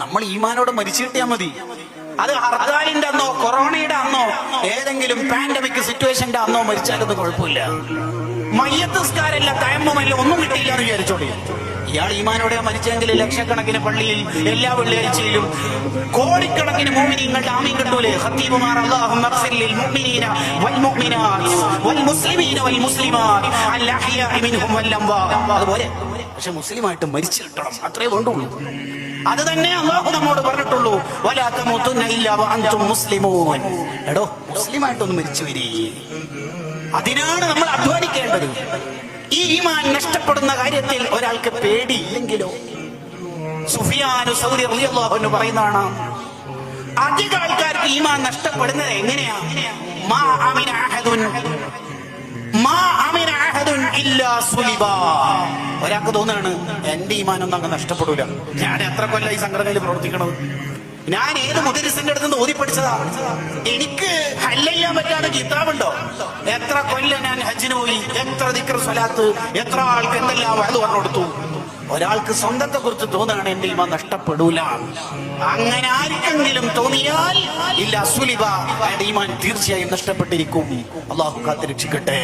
നമ്മൾ ഈമാനോടെ മരിച്ചു കിട്ടിയാൽ മതി. അത് ഹർത്താലിന്റെ അന്നോ കൊറോണയുടെ അന്നോ ഏതെങ്കിലും പാൻഡമിക് സിറ്റുവേഷന്റെ അന്നോ മരിച്ചാലൊന്നും കുഴപ്പമില്ല. മയ്യത്തസ്കാരല്ല തയമ്മല്ല ഒന്നും കിട്ടിയില്ല എന്ന് വിചാരിച്ചോളി. ഇയാൾ ഈമാനോടെ മരിച്ചെങ്കിൽ ലക്ഷക്കണക്കിന് പള്ളിയിൽ എല്ലാ വെള്ളിയാഴ്ചയിലും കോടിക്കണക്കിന് മോമിനിങ്ങളുടെ ആമീൻ കിട്ടൂലേ? ഖത്തീബുമാർ അല്ലാഹുമ്മ മുഅ്മിനീന വൽ മുഅ്മിനാത്ത് വൽ മുസ്ലിമീന വൽ മുസ്ലിമാത്ത് അൽ മിൻഹും വൽ അതുപോലെ പക്ഷെ മുസ്ലിമായിട്ട് മരിച്ചു കിട്ടണം അത്രേ വേണ്ടുള്ളൂ. അത് തന്നെ അള്ളാഹു നമ്മോട് പറഞ്ഞിട്ടുള്ളൂ വലാത്ത മുത്തുന്ന ഇല്ല അഞ്ചും മുസ്ലിമോൻ. എടോ മുസ്ലിമായിട്ടൊന്ന് മരിച്ചു വരേ. അതിനാണ് നമ്മൾ അധ്വാനിക്കേണ്ടത്. ഈ ഈമാൻ നഷ്ടപ്പെടുന്ന കാര്യത്തിൽ ഒരാൾക്ക് പേടിയില്ലെങ്കിലോ? സുഫിയാനു റളിയല്ലാഹു അൻഹു പറയുന്നതാണ് അധിക ആൾക്കാർക്ക് ഈമാൻ നഷ്ടപ്പെടുന്നത് എങ്ങനെയാ? മാ അമിന ഒരാൾക്ക് തോന്നുകയാണ് എന്റെ ഈമാനൊന്നും അങ്ങ് നഷ്ടപ്പെടൂല. ഞാൻ എത്ര കൊല്ലം ഈ സംഘടനയിൽ പ്രവർത്തിക്കണത്? ഞാൻ ഏത് മുദരിസിന്റെ അടുത്ത് നിന്ന് ഓതി പഠിച്ചതാ എനിക്ക് ഹല്ല പറ്റാത്ത കിതാബുണ്ടോ? എത്ര കൊല്ലം ഞാൻ ഹജ്ജിന് പോയി എത്ര ദിക്കർ സ്വലാത്ത് എത്ര ആൾക്ക് എന്തെല്ലാം അത് പറഞ്ഞു കൊടുത്തു ഒരാൾക്ക് സ്വന്തത്തെ കുറിച്ച് തോന്നുകയാണ് എന്റെ ഇമ നഷ്ടപ്പെടൂല. അങ്ങനെ ആർക്കെങ്കിലും തോന്നിയാൽ ഇല്ല സുലിബ അയാളുടെ ഈമാൻ തീർച്ചയായും നഷ്ടപ്പെട്ടിരിക്കും. അള്ളാഹു കാത്തിരക്ഷിക്കട്ടെ.